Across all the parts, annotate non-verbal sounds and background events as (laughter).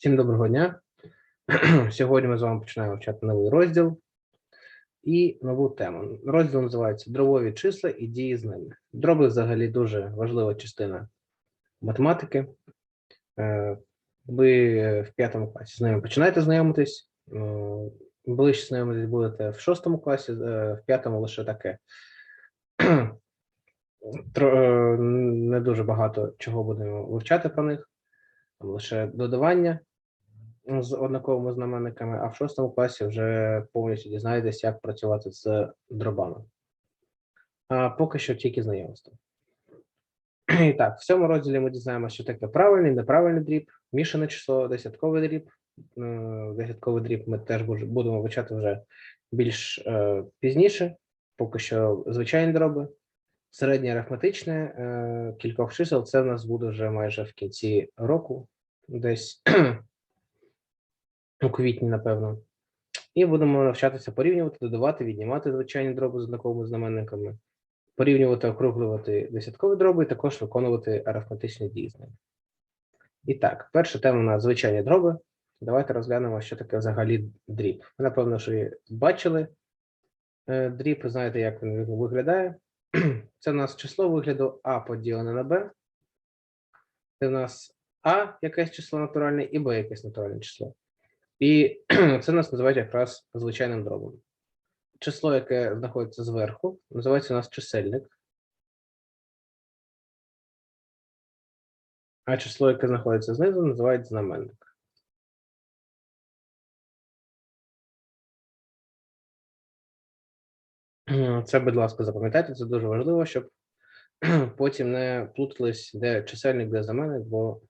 Всім доброго дня. (clears throat) Сьогодні ми з вами починаємо вчати новий розділ і нову тему. Розділ називається Дробові числа і дії з ними. Дроби взагалі дуже важлива частина математики. Е, Ви в п'ятому класі з ними починаєте знайомитись. Е, Ближче знайомитись будете в шостому класі, е, в п'ятому лише таке. (clears throat) Не дуже багато чого будемо вивчати про них там лише додавання з однаковими знаменниками, а в шостому класі вже повністю дізнаєтесь, як працювати з дробами. А поки що тільки знайомство. (clears throat) І так, в цьому розділі ми дізнаємося, що таке правильний, неправильний дріб, мішане число, десятковий дріб. Е, Десятковий дріб ми теж будемо вивчати вже більш е, пізніше, поки що звичайні дроби. Середнє арифметичне е, кількох чисел це в нас буде вже майже в кінці року, десь у квітні, напевно. І будемо навчатися порівнювати, додавати, віднімати звичайні дроби з однаковими знаменниками, порівнювати, округлювати десяткові дроби і також виконувати арифметичні дії. І так, перша тема у нас звичайні дроби. Давайте розглянемо, що таке взагалі дріб. Ви, напевно, що бачили е, дріб, знаєте, як він виглядає. (clears throat) Це у нас число вигляду А поділене на Б. Це у нас А якесь число натуральне і Б якесь натуральне число. І (clears throat) це нас називають якраз звичайним дробом. Число, яке знаходиться зверху, називається у нас чисельник. А число, яке знаходиться знизу, називають знаменник. (clears throat) Це, будь ласка, запам'ятайте, це дуже важливо, щоб (clears throat) потім не плутались, де чисельник, де знаменник, бо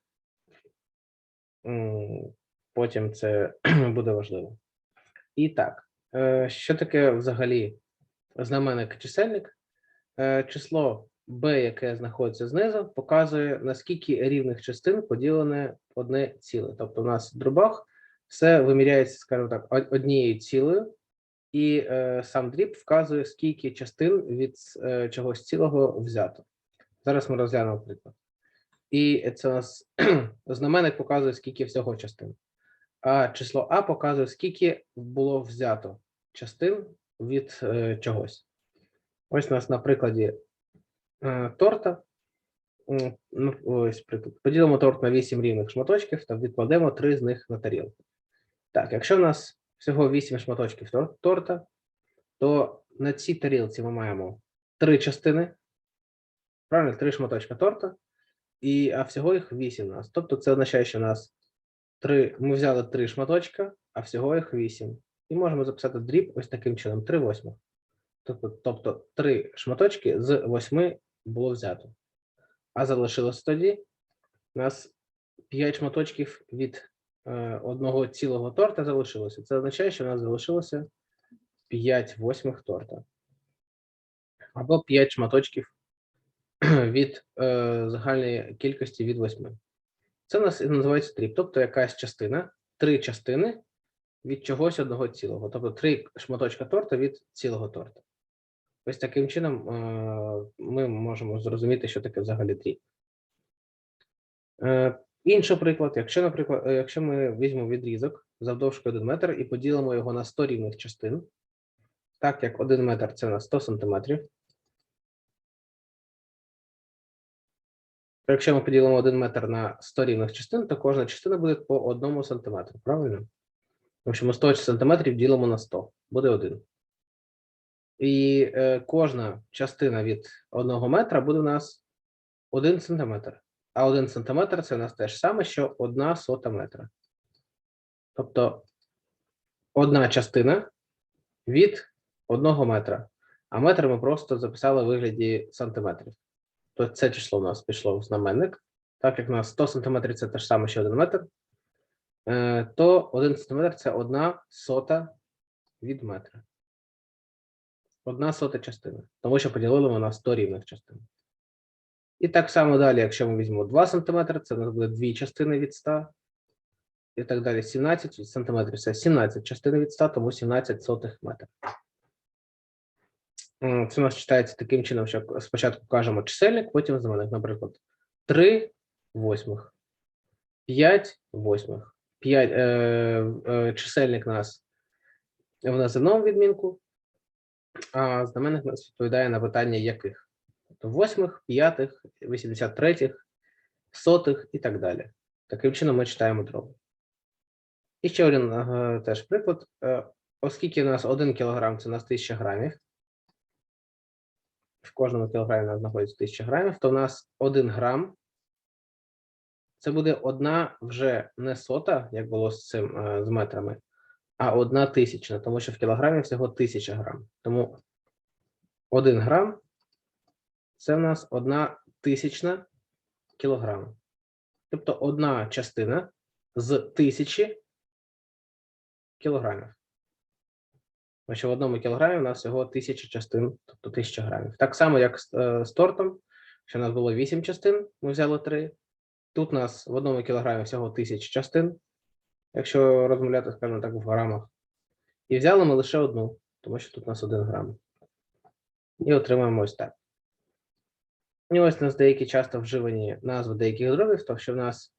потім це (clears throat) буде важливо. І так, е, що таке взагалі знаменник чисельник? Е, Число b, яке знаходиться знизу, показує, наскільки рівних частин поділене одне ціле. Тобто, у нас в дробах все виміряється, скажімо так, однією цілею, і е, сам дріб вказує, скільки частин від чогось цілого взято. Зараз ми розглянемо приклад. І це у нас (clears throat) знаменник показує, скільки всього частин. А число А показує, скільки було взято частин від е, чогось. Ось у нас на прикладі е, торта. Ну, ось приклад. Поділимо торт на 8 рівних шматочків та відкладемо 3 з них на тарілку. Так, якщо в нас всього 8 шматочків тор- торта, то на цій тарілці ми маємо 3 частини. Правильно, 3 шматочка торта, і, а всього їх 8 у нас. Тобто це означає, що у нас 3, ми взяли 3 шматочка, а всього їх 8. І можемо записати дріб ось таким чином: 3 восьмих. Тобто, тобто 3 шматочки з 8 було взято. А залишилось тоді у нас 5 шматочків від е, одного цілого торта залишилося. Це означає, що у нас залишилося 5 восьмих торта. Або 5 шматочків (clears throat) від е, загальної кількості від 8. Це у нас називається дріб, тобто якась частина, три частини від чогось одного цілого, тобто три шматочка торта від цілого торта. Ось таким чином е, ми можемо зрозуміти, що таке взагалі дріб. Е, інший приклад, якщо, наприклад, е, якщо ми візьмемо відрізок завдовжки 1 метр і поділимо його на 100 рівних частин, так як 1 метр це на 100 сантиметрів, якщо ми поділимо 1 метр на 100 рівних частин, то кожна частина буде по 1 сантиметру, правильно? Тому що ми 100 сантиметрів ділимо на 100, буде 1. І е, кожна частина від 1 метра буде у нас 1 сантиметр. А 1 сантиметр це у нас те ж саме, що 1 сота метра. Тобто одна частина від 1 метра. А метр ми просто записали в вигляді сантиметрів. То це число у нас пішло в знаменник. Так як у нас 100 сантиметрів це те ж саме, що 1 метр, е, то 1 сантиметр це 1 сота від метра. Одна сота частина, тому що поділили ми на 100 рівних частин. І так само далі, якщо ми візьмемо 2 см, це у нас буде 2 частини від 100. І так далі. 17 см це 17 частин від 100, тому 17 сотих метрів. Це у нас читається таким чином, що спочатку кажемо чисельник, потім знаменник, наприклад, 3 восьмих, 5 восьмих. 5, е, е, чисельник у нас в називному відмінку, а знаменник нас відповідає на питання яких. Тобто восьмих, п'ятих, 83, сотих і так далі. Таким чином ми читаємо дроби. І ще один е, теж приклад. Е, оскільки у нас 1 кг це у нас 1000 грамів, в кожному кілограмі у знаходиться 1000 грамів, то у нас 1 грам це буде одна вже не сота, як було з цим е, з метрами, а одна тисячна, тому що в кілограмі всього 1000 грам. Тому 1 грам це в нас одна тисячна кілограма. Тобто одна частина з тисячі кілограмів. Тому що в одному кілограмі у нас всього тисяча частин, тобто тисяча грамів. Так само, як з, е, з тортом, що у нас було 8 частин, ми взяли 3. Тут у нас в одному кілограмі всього тисяча частин, якщо розмовляти, скажімо так, в грамах. І взяли ми лише одну, тому що тут у нас 1 грам. І отримаємо ось так. І ось у нас деякі часто вживані назви деяких дробів, то що в нас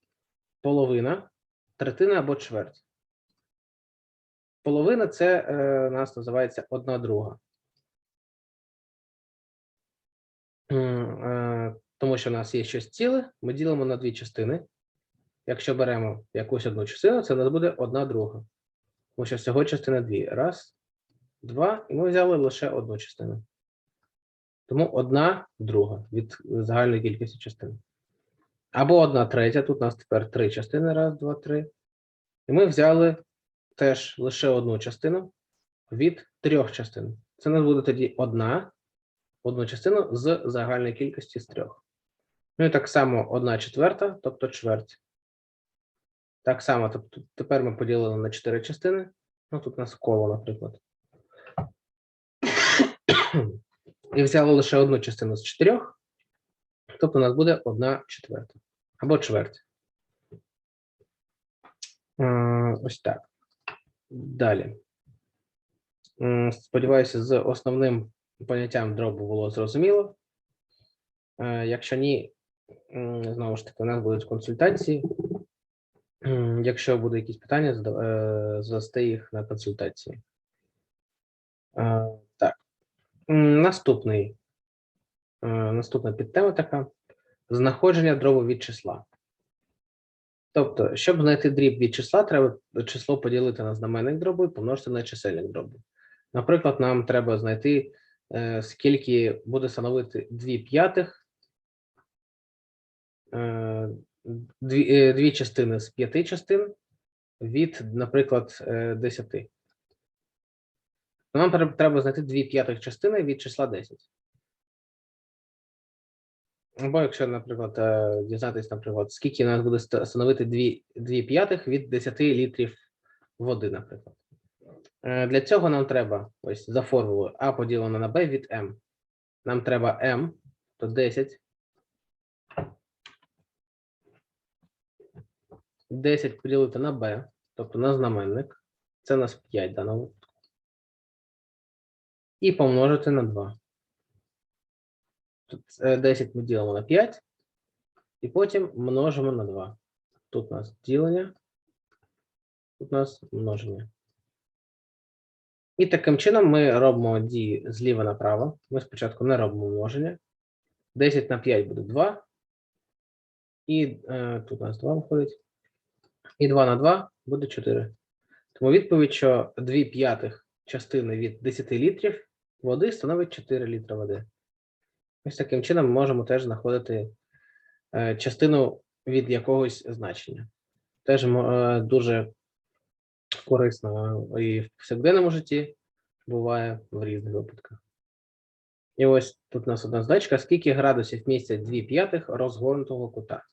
половина, третина або чверть. Половина це е, у нас називається одна друга. Е, Тому що в нас є щось ціле, ми ділимо на дві частини. Якщо беремо якусь одну частину, це у нас буде одна друга. Тому що всього частини дві. Раз, два, і ми взяли лише одну частину. Тому одна друга від загальної кількості частин. Або одна третя. Тут у нас тепер три частини. Раз, два, три. І ми взяли теж лише одну частину від трьох частин. Це у нас буде тоді одна, одну частину з загальної кількості з трьох. Ну і так само одна четверта, тобто чверть. Так само, тобто тепер ми поділили на чотири частини. Ну, тут у нас коло, наприклад. (coughs) І взяли лише одну частину з чотирьох, тобто у нас буде одна четверта або чверть. Ось так. Далі. Сподіваюся, з основним поняттям дробу було зрозуміло. Е, Якщо ні, знову ж таки, у нас будуть консультації. Якщо будуть якісь питання, задасте їх на консультації. Е, Так. Наступний. е, Наступна підтема така: знаходження дробу від числа. Тобто, щоб знайти дріб від числа, треба число поділити на знаменник дробу і помножити на чисельник дробу. Наприклад, нам треба знайти, е, скільки буде становити 2 п'ятих, е, дві, е, дві частини з п'яти частин від, наприклад, е, 10. Нам треба- знайти 2 п'ятих частини від числа 10. Або якщо, наприклад, е, дізнатись, наприклад, скільки нас буде становити 2, 2 п'ятих від 10 літрів води, наприклад. Е, Для цього нам треба ось за формулою А поділено на Б від М. Нам треба М, то 10. 10 поділити на Б, тобто на знаменник. Це у нас 5 в даному. І помножити на 2. Тут е, 10 ми ділимо на 5, і потім множимо на 2. Тут у нас ділення, тут у нас множення. І таким чином ми робимо дії зліва направо. Ми спочатку не робимо множення. 10 на 5 буде 2. І е, тут у нас 2 виходить. І 2 на 2 буде 4. Тому відповідь, що 2 п'ятих частини від 10 літрів води становить 4 літри води. Ось таким чином ми можемо теж знаходити е, частину від якогось значення. Теж е, дуже корисно і в повсякденному житті буває в різних випадках. І ось тут у нас одна задачка: скільки градусів містять 2 п'ятих розгорнутого кута?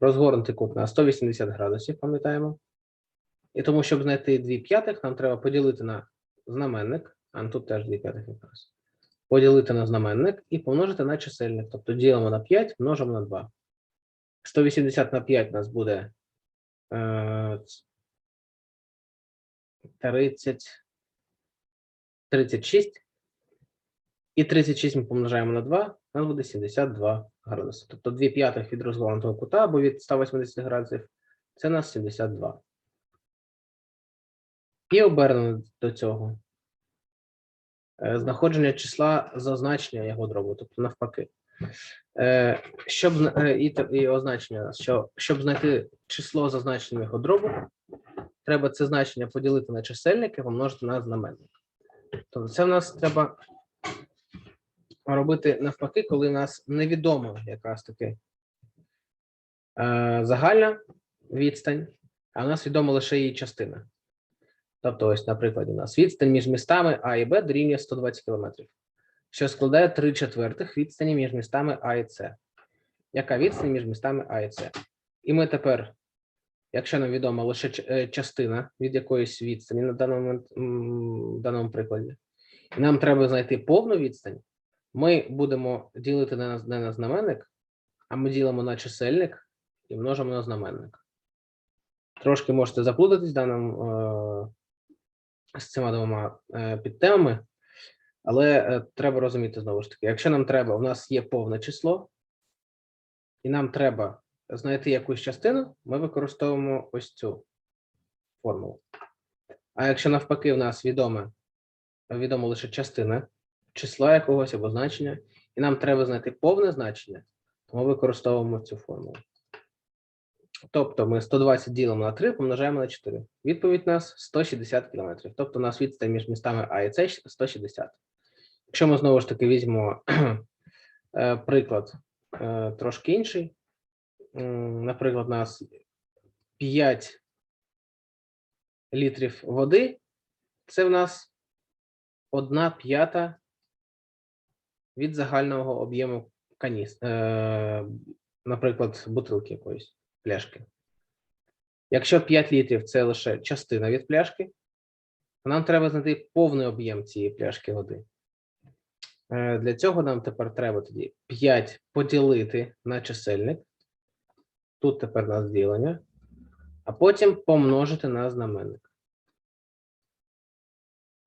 Розгорнутий кут на 180 градусів, пам'ятаємо. І тому, щоб знайти 2 п'ятих, нам треба поділити на знаменник, а ну, тут теж 2 п'ятих якраз. Поділити на знаменник і помножити на чисельник. Тобто ділимо на 5, множимо на 2. 180 на 5 у нас буде е, 30, 36. І 36 ми помножаємо на 2, у нас буде 72 градуси. Тобто 2 п'ятих від розгорнутого кута або від 180 градусів, це у нас 72. І обернено до цього. Е, Знаходження числа за значення його дробу, тобто навпаки. Е, Щоб е, і, і означення, що щоб знайти число за значенням його дробу, треба це значення поділити на чисельник і помножити на знаменник. Тобто це в нас треба робити навпаки, коли в нас невідомо якраз таки загальна відстань, а в нас відома лише її частина. Тобто, ось, наприклад, у нас відстань між містами А і Б дорівнює 120 км, що складає 3 четвертих відстані між містами А і С. Яка відстань між містами А і С? І ми тепер, якщо нам відома лише е, частина від якоїсь відстані на даному, даному прикладі, і нам треба знайти повну відстань, ми будемо ділити не на знаменник, а ми ділимо на чисельник і множимо на знаменник. Трошки можете заплутатись в даному е, з цими двома е, підтемами, але е, треба розуміти знову ж таки, якщо нам треба, у нас є повне число, і нам треба знайти якусь частину, ми використовуємо ось цю формулу. А якщо навпаки, у нас відоме, відома лише частина числа якогось або значення, і нам треба знайти повне значення, то ми використовуємо цю формулу. Тобто ми 120 ділимо на 3, помножаємо на 4. Відповідь у нас 160 км. Тобто у нас відстань між містами А і С 160. Якщо ми знову ж таки візьмемо (clears throat) е, приклад е, трошки інший. Наприклад, у нас 5 літрів води. Це в нас 1 п'ята від загального об'єму каніс, е, наприклад, бутилки якоїсь пляшки. Якщо 5 літрів це лише частина від пляшки, то нам треба знайти повний об'єм цієї пляшки води. Е, Для цього нам тепер треба тоді 5 поділити на чисельник. Тут тепер у нас ділення, а потім помножити на знаменник.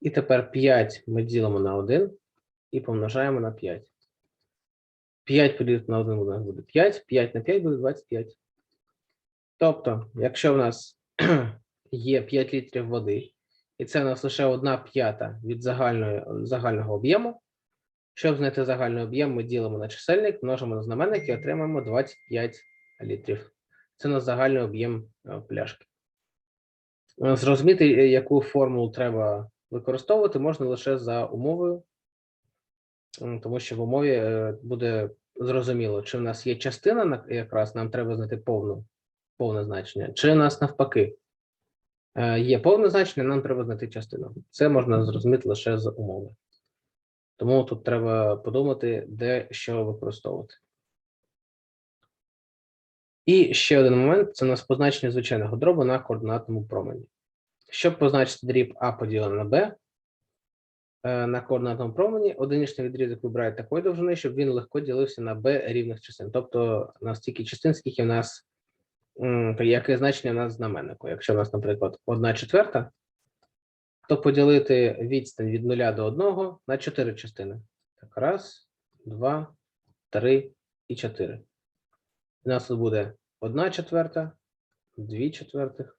І тепер 5 ми ділимо на 1 і помножаємо на 5. 5 поділити на 1 буде 5, 5 на 5 буде 25. Тобто, якщо в нас (clears throat) є 5 літрів води, і це у нас лише 1 п'ята від загальної, загального об'єму, щоб знайти загальний об'єм, ми ділимо на чисельник, множимо на знаменник і отримаємо 25 літрів. Це у нас загальний об'єм е, пляшки. Е, Зрозуміти, е, яку формулу треба використовувати, можна лише за умовою, тому що в умові буде зрозуміло, чи в нас є частина, якраз нам треба знайти повну, повне значення, чи у нас навпаки. е, Є повне значення, нам треба знайти частину. Це можна зрозуміти лише з умови. Тому тут треба подумати, де що використовувати. І ще один момент це у нас позначення звичайного дробу на координатному промені. Щоб позначити дріб А поділене на Б е, на координатному промені, одиничний відрізок вибирає такої довжини, щоб він легко ділився на Б рівних частин. Тобто на стільки частин, скільки в нас, яке значення в нас знаменнику. Якщо в нас, наприклад, 1 четверта, то поділити відстань від 0 до 1 на 4 частини. Так, раз, два, три і 4. У нас тут буде 1 четверта, 2 четвертих,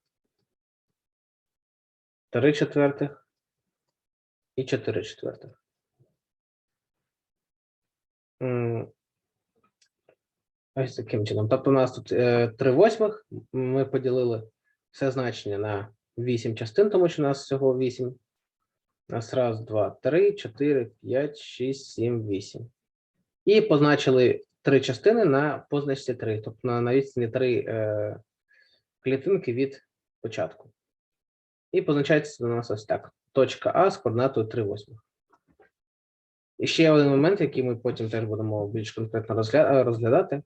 3 четвертих і 4 четвертих. Ось таким чином. Тобто, у нас тут е, 3 восьмих. Ми поділили все значення на 8 частин, тому що у нас всього 8. У нас раз, два, три, чотири, п'ять, шість, сім, вісім. І позначили три частини на позначці 3, тобто на, на відстані 3 е, клітинки від початку. І позначається у нас ось так: точка А з координатою 3 восьмих. І ще один момент, який ми потім теж будемо більш конкретно розгля- розглядати,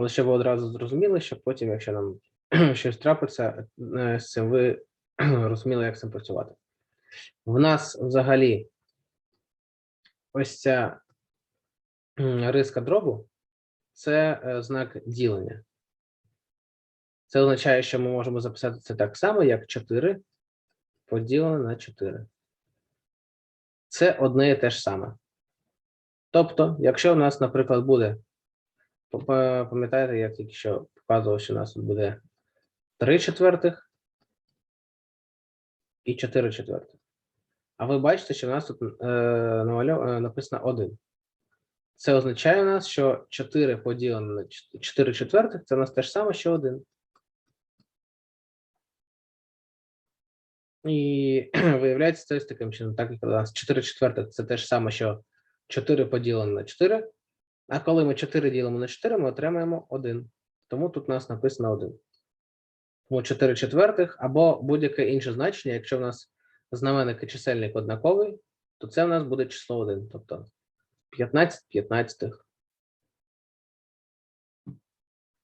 але щоб ви одразу зрозуміли, щоб потім, якщо нам (clears throat) щось трапиться, е, з цим ви (clears throat) розуміли, як з цим працювати. В нас взагалі ось ця риска дробу це е, знак ділення. Це означає, що ми можемо записати це так само, як 4 поділене на 4. Це одне і те ж саме. Тобто, якщо у нас, наприклад, буде, пам'ятаєте, я тільки що показував, що у нас тут буде 3 четвертих і 4 четвертих. А ви бачите, що в нас тут е, е, написано 1. Це означає у нас, що 4 поділено на 4 четвертих це у нас те ж саме, що 1. І (clears throat) виявляється це ось таким чином, так як у нас 4 четвертих це те ж саме, що 4 поділено на 4. А коли ми 4 ділимо на 4, ми отримаємо 1. Тому тут у нас написано 1. Тому 4 четвертих або будь-яке інше значення, якщо в нас знаменник і чисельник однаковий, то це в нас буде число 1. Тобто 15 п'ятнадцятих,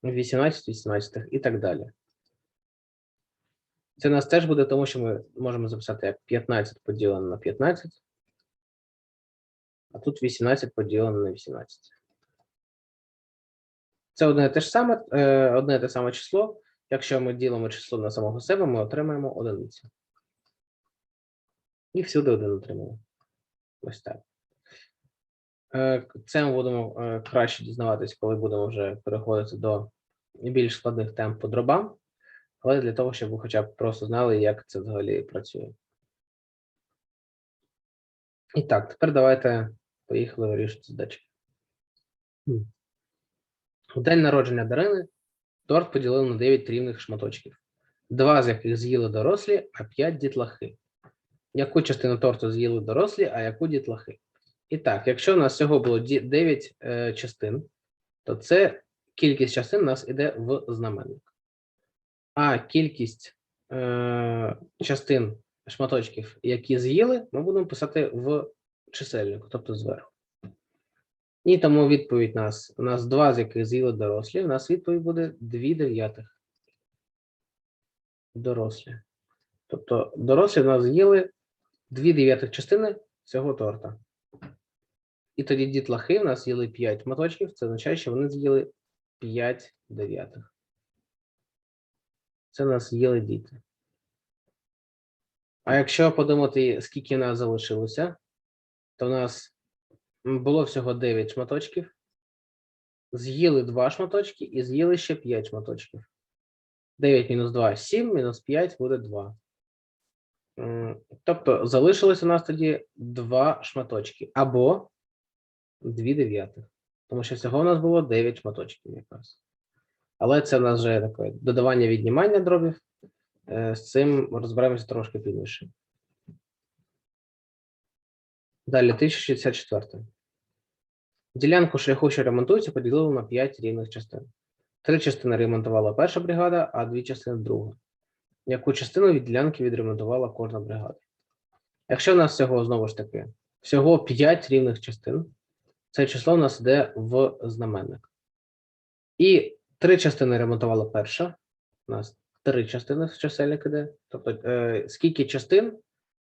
18 18 і так далі. Це у нас теж буде, тому що ми можемо записати як 15 поділено на 15, а тут 18 поділено на 18. Це одне те ж саме, е, одне те саме число. Якщо ми ділимо число на самого себе, ми отримаємо одиницю. І всюди один отримаємо. Ось так. Е, Це ми будемо е, краще дізнаватись, коли будемо вже переходити до більш складних тем по дробам. Але для того, щоб ви хоча б просто знали, як це взагалі працює. І так, тепер давайте поїхали вирішити задачки. У день народження Дарини торт поділили на 9 рівних шматочків, два з яких з'їли дорослі, а 5 дітлахи. Яку частину торту з'їли дорослі, а яку дітлахи? І так, якщо у нас всього було 9 е, частин, то це кількість частин у нас іде в знаменник. А кількість е, частин шматочків, які з'їли, ми будемо писати в чисельнику, тобто зверху. І тому відповідь нас, у нас два з яких з'їли дорослі, у нас відповідь буде 2 дев'ятих. Дорослі. Тобто дорослі в нас з'їли 2 дев'ятих частини цього торта. І тоді дітлахи в нас їли 5 моточків, це означає, що вони з'їли 5 дев'ятих. Це в нас їли діти. А якщо подумати, скільки в нас залишилося, то в нас було всього 9 шматочків. З'їли 2 шматочки і з'їли ще 5 шматочків. 9 мінус 2 7, мінус 5 буде 2. Тобто залишилось у нас тоді 2 шматочки або 2 дев'ятих. Тому що всього у нас було 9 шматочків якраз. Але це в нас вже таке додавання віднімання дробів. Е, З цим розберемося трошки пізніше. Далі 1064. Ділянку шляху, що ремонтується, поділили на 5 рівних частин. Три частини ремонтувала перша бригада, а дві частини друга. Яку частину від ділянки відремонтувала кожна бригада? Якщо в нас всього знову ж таки всього 5 рівних частин, це число у нас йде в знаменник. І три частини ремонтувала перша. У нас три частини в чисельник іде. Тобто, е, скільки частин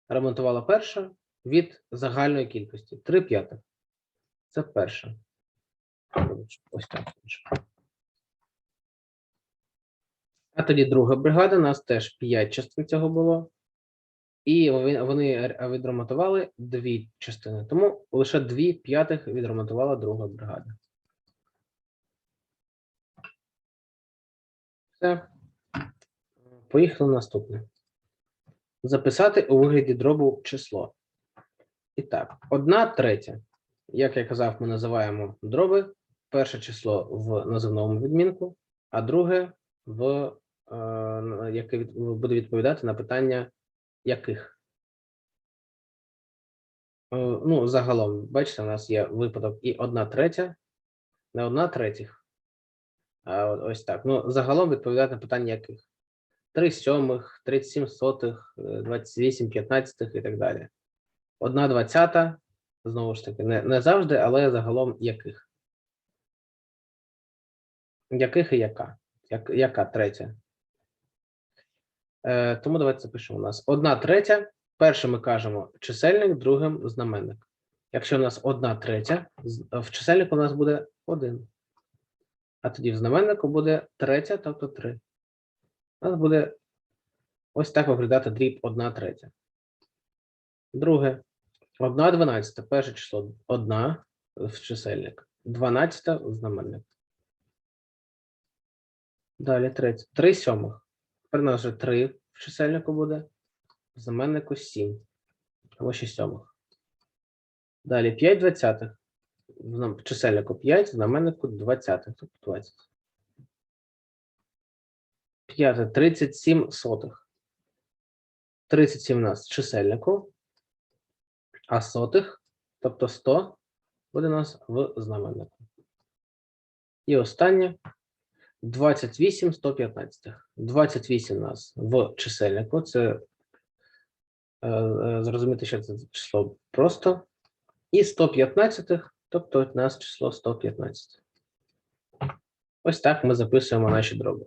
ремонтувала перша від загальної кількості? Три п'ятих. Це перша. Ось так. А тоді друга бригада, у нас теж 5 частин цього було. І вони відремонтували дві частини. Тому лише дві п'ятих відремонтувала друга бригада. Все. Поїхали наступне. Записати у вигляді дробу число. І так, одна третя. Як я казав, ми називаємо дроби. Перше число в називному відмінку, а друге в е, яке від- буде відповідати на питання яких. Е, Ну, загалом, бачите, у нас є випадок і одна третя, не одна третіх. А ось так. Ну, загалом відповідати на питання яких. 3 сьомих, 37 сотих, е, 28 п'ятнадцятих і так далі. Одна двадцята, знову ж таки, не, не завжди, але загалом яких. Яких і яка? Як, яка третя? Е, тому давайте запишемо у нас. Одна третя. Першим ми кажемо чисельник, другим знаменник. Якщо у нас одна третя, в чисельнику у нас буде один. А тоді в знаменнику буде третя, тобто три. У нас буде ось так виглядати дріб одна третя. Друге. Одна дванадцята. Перше число одна в чисельник. Дванадцята в знаменник. Далі третє. Три сьомих. Тепер нас вже три в чисельнику буде. в знаменнику 7. Або 6 сьомих. Далі 5 двадцятих. В чисельнику 5, в знаменнику 20, тобто 20. П'яте 37 сотих. 37 у нас чисельнику, а сотих, тобто 100, буде у нас в знаменнику. І останнє 28 115. 28 у нас в чисельнику. Це е, е, зрозуміти, що це число просто. І 115, тобто у нас число 115. Ось так ми записуємо наші дроби.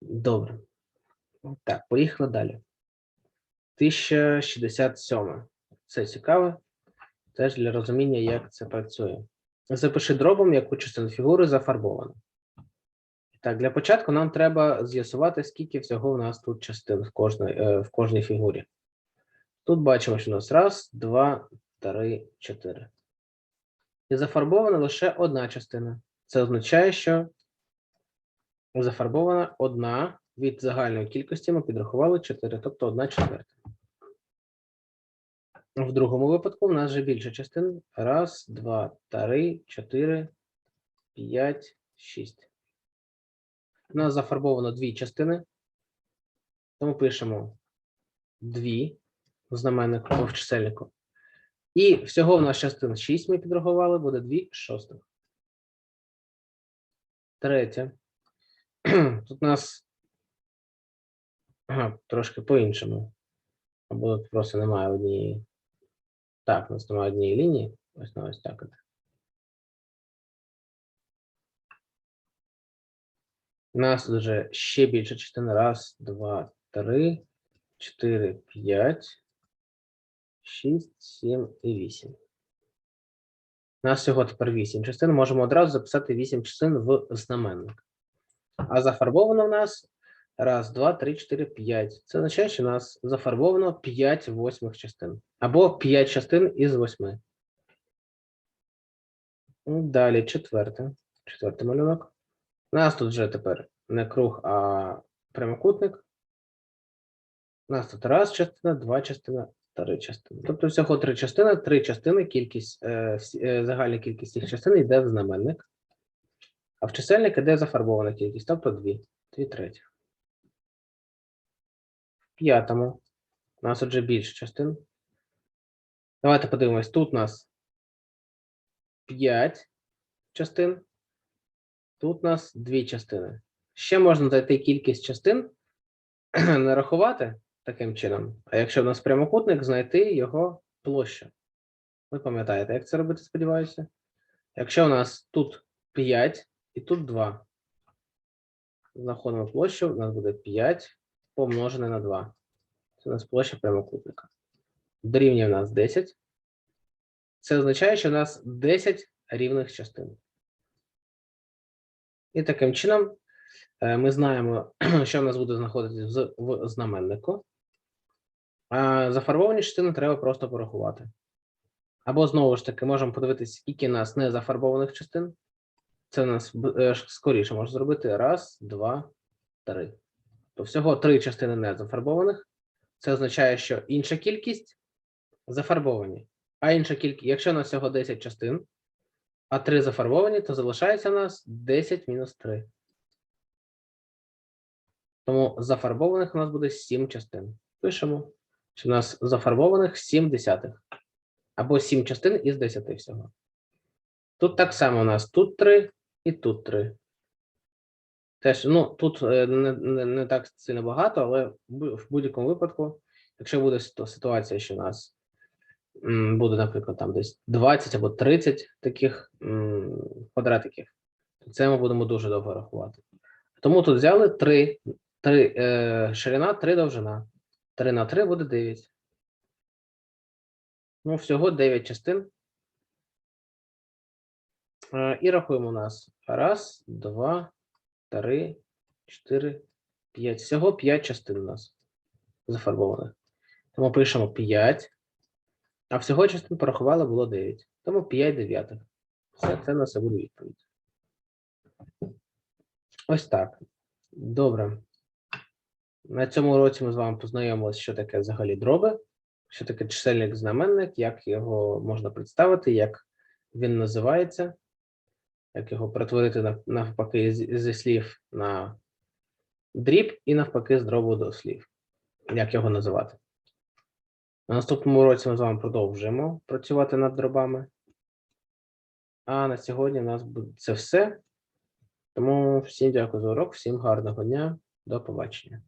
Добре. Так, поїхали далі. 1067. Це цікаве. Теж для розуміння, як це працює. Запиши дробом, яку частину фігури зафарбовано. Так, для початку нам треба з'ясувати, скільки всього в нас тут частин в кожній, е, в кожній фігурі. Тут бачимо, що у нас раз, два, три, чотири. І зафарбована лише одна частина. Це означає, що зафарбована одна від загальної кількості ми підрахували 4, тобто одна четверта. В другому випадку в нас вже більше частин. Раз, два, три, чотири, п'ять, шість. У нас зафарбовано дві частини. Тому пишемо дві в знаменнику в чисельнику. І всього в нас частин 6 ми підрахували, буде 2 шостих. Третє. (clears throat) Тут у нас ага, трошки по-іншому. Або просто немає однієї. Так, у нас однієї лінії. Ось на ось так. У нас вже ще більше частин. Раз, два, три, чотири, п'ять, шість, сім і вісім. У нас всього тепер вісім частин. Можемо одразу записати вісім частин в знаменник. А зафарбовано в нас раз, два, три, чотири, п'ять. Це означає, що у нас зафарбовано 5 восьмих частин. Або 5 частин із восьми. Далі четверте. Четвертий малюнок. У нас тут вже тепер не круг, а прямокутник. У нас тут раз частина, два частина, три частини. Тобто всього три частини, три частини, кількість, е, е, загальна кількість цих частин йде в знаменник. А в чисельник іде зафарбована кількість, тобто дві, дві треті. П'ятому у нас отже більше частин. Давайте подивимось, тут у нас 5 частин, тут у нас дві частини. Ще можна знайти кількість частин, (clears throat) нарахувати таким чином. А якщо в нас прямокутник, знайти його площу. Ви пам'ятаєте, як це робити, сподіваюся? Якщо у нас тут 5 і тут 2. Знаходимо площу, у нас буде 5 помножене на 2. Це у нас площа прямокутника. Дорівнює в нас 10. Це означає, що у нас 10 рівних частин. І таким чином ми знаємо, що в нас буде знаходитись в- знаменнику. А зафарбовані частини треба просто порахувати. Або знову ж таки можемо подивитися, скільки у нас незафарбованих частин. Це у нас е, скоріше можна зробити. Раз, два, три. То всього три частини незафарбованих. Це означає, що інша кількість зафарбовані. А інша кількість, якщо у нас всього 10 частин, а 3 зафарбовані, то залишається у нас 10 мінус 3. Тому зафарбованих у нас буде 7 частин. Пишемо, що у нас зафарбованих 7 десятих. Або 7 частин із 10 всього. Тут так само у нас тут 3 і тут 3. Теж, ну, тут е, не, не, не так сильно багато, але в будь-якому випадку, якщо буде ситуація, що у нас буде, наприклад, там десь 20 або 30 таких квадратиків, то це ми будемо дуже довго рахувати. Тому тут взяли 3, 3 е, ширина, 3 довжина. 3 на 3 буде 9. Ну, всього 9 частин. Е, І рахуємо у нас. Раз, два, три, чотири, п'ять. Всього 5 частин у нас зафарбованих. Тому пишемо 5. А всього частин порахували було 9. Тому 5 дев'ятих. Все, це на це буде відповідь. Ось так. Добре. На цьому уроці ми з вами познайомилися, що таке взагалі дроби, що таке чисельник знаменник, як його можна представити, як він називається, як його перетворити навпаки зі слів на дріб і навпаки з дробу до слів, як його називати. На наступному уроці ми з вами продовжуємо працювати над дробами. А на сьогодні у нас буде це все. Тому всім дякую за урок, всім гарного дня, до побачення.